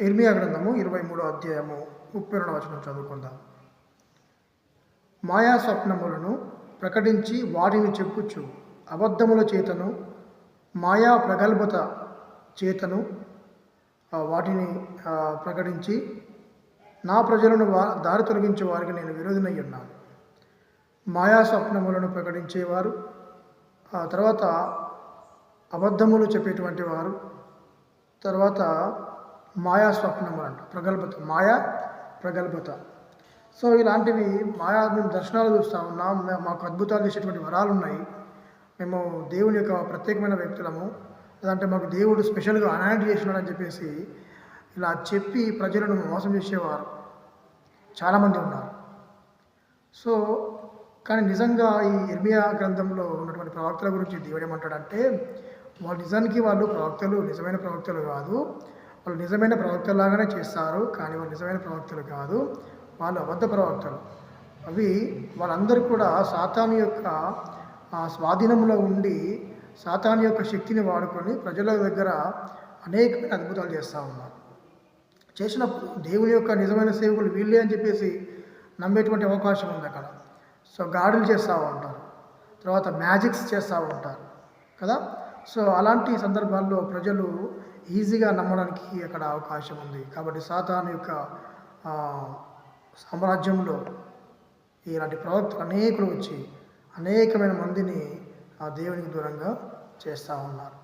ఇర్మియా గ్రంథము ఇరవై మూడో అధ్యాయము ముప్పై రెండవ వచనం చదువుకుందాం. మాయా స్వప్నములను ప్రకటించి వాటిని చెప్పుచు అబద్ధముల చేతను మాయా ప్రగల్భత చేతను వాటిని ప్రకటించి నా ప్రజలను వా దారి తొలగించే వారికి నేను విరోధినై ఉన్నాను. మాయా స్వప్నములను ప్రకటించేవారు ఆ తర్వాత అబద్ధములు చెప్పేటువంటి వారు తర్వాత మాయా స్వప్నములు అంట ప్రగల్భత మాయా ప్రగల్భత. సో ఇలాంటివి మాయా మేము దర్శనాలు చూస్తూ ఉన్నాం మాకు అద్భుతాలు చేసేటువంటి వరాలు ఉన్నాయి. మేము దేవుని యొక్క ప్రత్యేకమైన వ్యక్తులము. లేదంటే మాకు దేవుడు స్పెషల్గా అనాయింట్ చేసినాడని చెప్పేసి ఇలా చెప్పి ప్రజలను మోసం చేసేవారు. చాలామంది ఉన్నారు. సో కానీ నిజంగా ఈ ఇర్మియా గ్రంథంలో ఉన్నటువంటి ప్రవక్తల గురించి దేవుడు ఏమంటాడంటే వాళ్ళు నిజానికి వాళ్ళు ప్రవక్తలు నిజమైన ప్రవక్తలు కాదు. వాళ్ళు నిజమైన ప్రవక్తలాగానే చేస్తారు కానీ వాళ్ళు నిజమైన ప్రవక్తలు కాదు. వాళ్ళు అబద్ధ ప్రవక్తలు. అవి వాళ్ళందరూ కూడా సాతాను యొక్క స్వాధీనంలో ఉండి సాతాను యొక్క శక్తిని వాడుకొని ప్రజల దగ్గర అనేకమైన అద్భుతాలు చేస్తూ ఉన్నారు. చేసినప్పుడు దేవుని యొక్క నిజమైన సేవకులు వీళ్ళే అని చెప్పేసి నమ్మేటువంటి అవకాశం ఉంది అక్కడ. సో గాడులు చేస్తూ ఉంటారు. తర్వాత మ్యాజిక్స్ చేస్తూ ఉంటారు. కదా? సో అలాంటి సందర్భాల్లో ప్రజలు ఈజీగా నమ్మడానికి అక్కడ అవకాశం ఉంది. కాబట్టి సాతాను యొక్క సామ్రాజ్యంలో ఇలాంటి ప్రవక్తలు అనేకులు వచ్చి అనేకమైన మందిని ఆ దేవునికి దూరంగా చేస్తూ ఉన్నారు.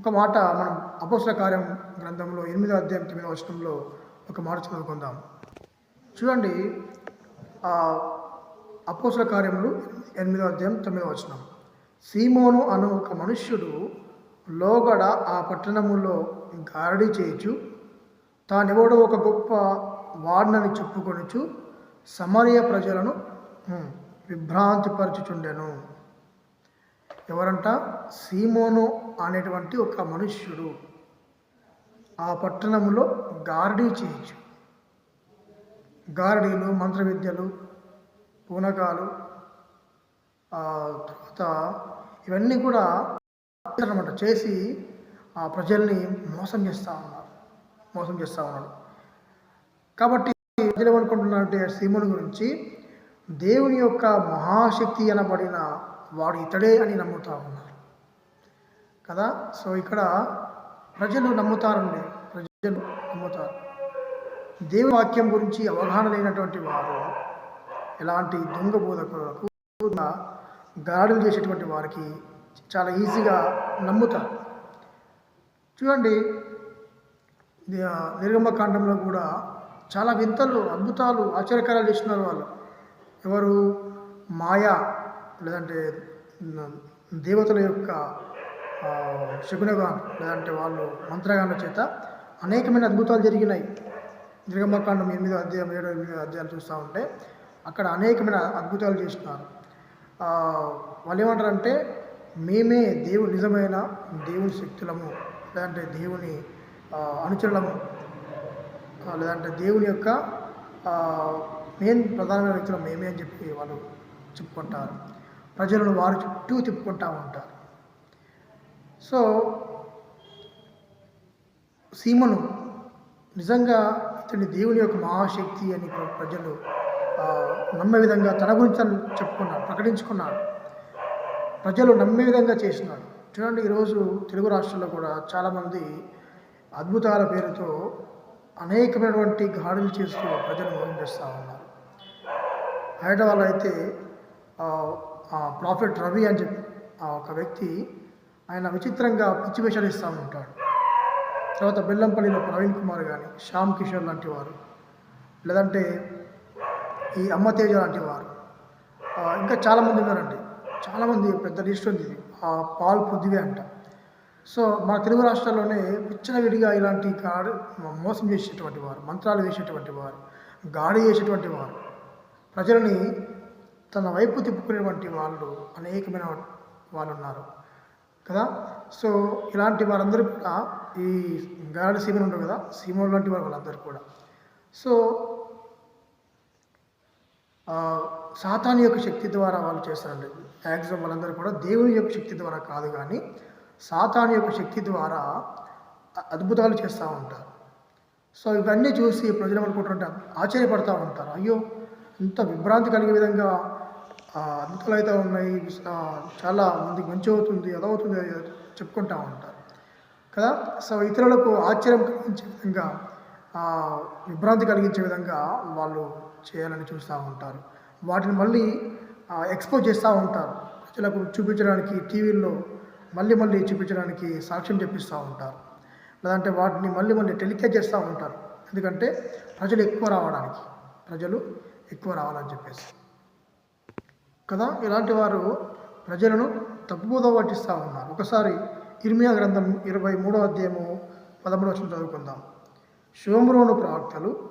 ఒక మాట మనం అపోసల కార్యం గ్రంథంలో ఎనిమిదో అధ్యాయం తొమ్మిదో వచనంలో ఒక మాట చదువుకుందాం. చూడండి అపోసల కార్యములు ఎనిమిదో అధ్యాయం తొమ్మిదో వచనం. సీమోను అను ఒక మనుష్యుడు లోగడ ఆ పట్టణములో గారడి తాను తానెవడో ఒక గొప్ప వాడినని చెప్పుకొనుచు సమరయ ప్రజలను హ్మ్, విభ్రాంతిపరచుచుండెను. ఎవరంట? సీమోను అనేటువంటి ఒక మనుష్యుడు. ఆ పట్టణంలో గారడీ చేయొచ్చు గారడీలు మంత్ర విద్యలు పూనకాలు ఆ తర్వాత ఇవన్నీ కూడా అనమాట చేసి ఆ ప్రజల్ని మోసం చేస్తూ ఉన్నారు. మోసం చేస్తూ ఉన్నాడు కాబట్టి ప్రజలు ఏమనుకుంటున్నారంటే శ్రీముని గురించి దేవుని యొక్క మహాశక్తి అనబడిన వాడు ఇతడే అని నమ్ముతూ ఉన్నారు. కదా? సో ఇక్కడ ప్రజలు నమ్ముతారండి. ప్రజలు నమ్ముతారు. దేవుని వాక్యం గురించి అవగాహన లేనటువంటి వారు ఎలాంటి దొంగ బోధకులకు గాడులు చేసేటువంటి వారికి చాలా ఈజీగా నమ్ముతారు. చూడండి ది- నిర్గమకాండంలో కూడా చాలా వింతలు అద్భుతాలు ఆశ్చర్యకరాలు చేస్తున్నారు వాళ్ళు. ఎవరు? మాయా లేదంటే దేవతల యొక్క ఆ, లేదంటే వాళ్ళు మంత్రగాన చేత అనేకమైన అద్భుతాలు జరిగినాయి. నిర్గమకాండం ఎనిమిదో అధ్యాయం ఏడో ఎనిమిదో అధ్యాయాలు చూస్తూ ఉంటే అక్కడ అనేకమైన అద్భుతాలు చేస్తున్నారు. వాళ్ళు ఏమంటారంటే మేమే దేవుడు నిజమైన దేవుని శక్తులము. లేదంటే దేవుని అనుచరులము లేదంటే దేవుని యొక్క మెయిన్ ప్రధానమైన వ్యక్తులు మేమే అని చెప్పి వాళ్ళు చెప్పుకుంటారు. ప్రజలను వారి చుట్టూ తిప్పుకుంటూ ఉంటారు. సో సీమను నిజంగా ఇతని దేవుని యొక్క మహాశక్తి అని ప్ర- ప్రజలు నమ్మే విధంగా తన గురించి చెప్పుకున్నాడు ప్రకటించుకున్నాడు ప్రజలు నమ్మే విధంగా చేసినాడు. చూడండి ఈరోజు తెలుగు రాష్ట్రాల్లో కూడా చాలామంది అద్భుతాల పేరుతో అనేకమైనటువంటి గాడులు చేస్తూ ప్రజలు మోసం చేస్తూ ఉన్నారు. హైదరాబాద్లో అయితే ప్రాఫిట్ రవి అని చెప్పి ఆ ఒక వ్యక్తి ఆయన విచిత్రంగా పిచ్చి వేషాలు ఇస్తూ ఉంటాడు. తర్వాత బెల్లంపల్లిలో ప్రవీణ్ కుమార్ కానీ శ్యామ్ కిషోర్ లాంటి వారు లేదంటే ఈ అమ్మతేజ లాంటి వారు ఇంకా చాలామంది ఉన్నారండి. చాలామంది పెద్ద లిస్ట్ ఉంది. ఇది. ఆ పాల్ పృథ్వీ అంట. సో మన తెలుగు రాష్ట్రాల్లోనే విడిగా ఇలాంటి కాడు మోసం చేసేటువంటి వారు మంత్రాలు వేసేటువంటి వారు గాడి చేసేటువంటి వారు ప్రజలని తన వైపు తిప్పుకునేటువంటి వాళ్ళు అనేకమైన వాళ్ళు ఉన్నారు. కదా? సో ఇలాంటి వారందరూ కూడా ఈ గాడి సీమలు ఉంటారు కదా? సీమలు లాంటి వారు వాళ్ళందరూ కూడా. సో ఆ, యొక్క శక్తి ద్వారా వాళ్ళు చేస్తారండి. మ్యాక్సిమం వాళ్ళందరూ కూడా దేవుని యొక్క శక్తి ద్వారా కాదు కానీ సాతాను యొక్క శక్తి ద్వారా అద్భుతాలు చేస్తూ ఉంటారు. సో ఇవన్నీ చూసి ప్రజలు అనుకుంటుంటే ఆశ్చర్యపడతా ఉంటారు. అయ్యో ఇంత విభ్రాంతి కలిగే విధంగా అద్భుతాలు అయితే ఉన్నాయి చాలా మందికి మంచి అవుతుంది అదవుతుంది చెప్పుకుంటూ ఉంటారు. కదా? సో ఇతరులకు ఆశ్చర్యం కలిగించే విధంగా విభ్రాంతి కలిగించే విధంగా వాళ్ళు చేయాలని చూస్తూ ఉంటారు. వాటిని మళ్ళీ ఎక్స్పోజ్ చేస్తూ ఉంటారు. ప్రజలకు చూపించడానికి టీవీల్లో మళ్ళీ మళ్ళీ చూపించడానికి సాక్ష్యం చెప్పిస్తూ ఉంటారు. లేదంటే వాటిని మళ్ళీ మళ్ళీ టెలికేట్ చేస్తూ ఉంటారు. ఎందుకంటే ప్రజలు ఎక్కువ రావడానికి ప్రజలు ఎక్కువ రావాలని చెప్పేసి. కదా? ఇలాంటి వారు ప్రజలను తప్పుబోధ పట్టిస్తూ ఉన్నారు. ఒకసారి ఇర్మియా గ్రంథం ఇరవై మూడో అధ్యాయము పదమూడు వచ్చిన చదువుకుందాం. శోమ్రోను ప్రవక్తలు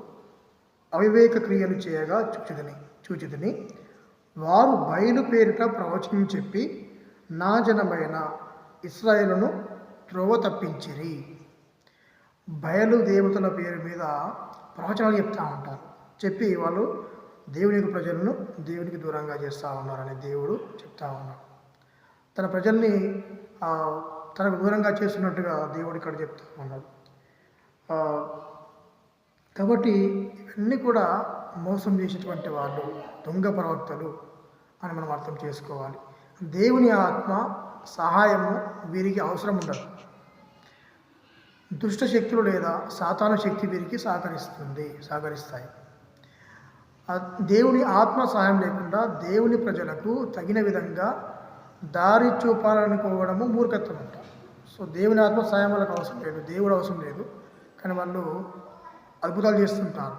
అవివేక క్రియలు చేయగా చూచిదని చూచిదని వారు బయలుపేరిట ప్రవచనం చెప్పి నా జనమైన ఇస్రాయేలును త్రోవ తప్పించిరి. బయలు దేవతల పేరు మీద ప్రవచనాలు చెప్తా ఉంటారు. చెప్పి వాళ్ళు దేవుని యొక్క ప్రజలను దేవునికి దూరంగా చేస్తూ ఉన్నారని దేవుడు చెప్తా ఉన్నాడు. తన ప్రజల్ని తనకు దూరంగా చేస్తున్నట్టుగా దేవుడు ఇక్కడ చెప్తూ ఉన్నాడు. కాబట్టి ఇవన్నీ కూడా మోసం చేసేటువంటి వాళ్ళు దొంగ ప్రవక్తలు అని మనం అర్థం చేసుకోవాలి. దేవుని ఆత్మ సహాయము వీరికి అవసరం ఉండదు. దుష్ట శక్తులు లేదా సాతాన శక్తి వీరికి సహకరిస్తుంది సహకరిస్తాయి. దేవుని ఆత్మ సహాయం లేకుండా దేవుని ప్రజలకు తగిన విధంగా దారి చూపాలనుకోవడము మూర్ఖత్వం అంట. సో దేవుని ఆత్మ సహాయం వాళ్ళకి అవసరం లేదు దేవుడు అవసరం లేదు. కానీ వాళ్ళు అద్భుతాలు చేస్తుంటారు.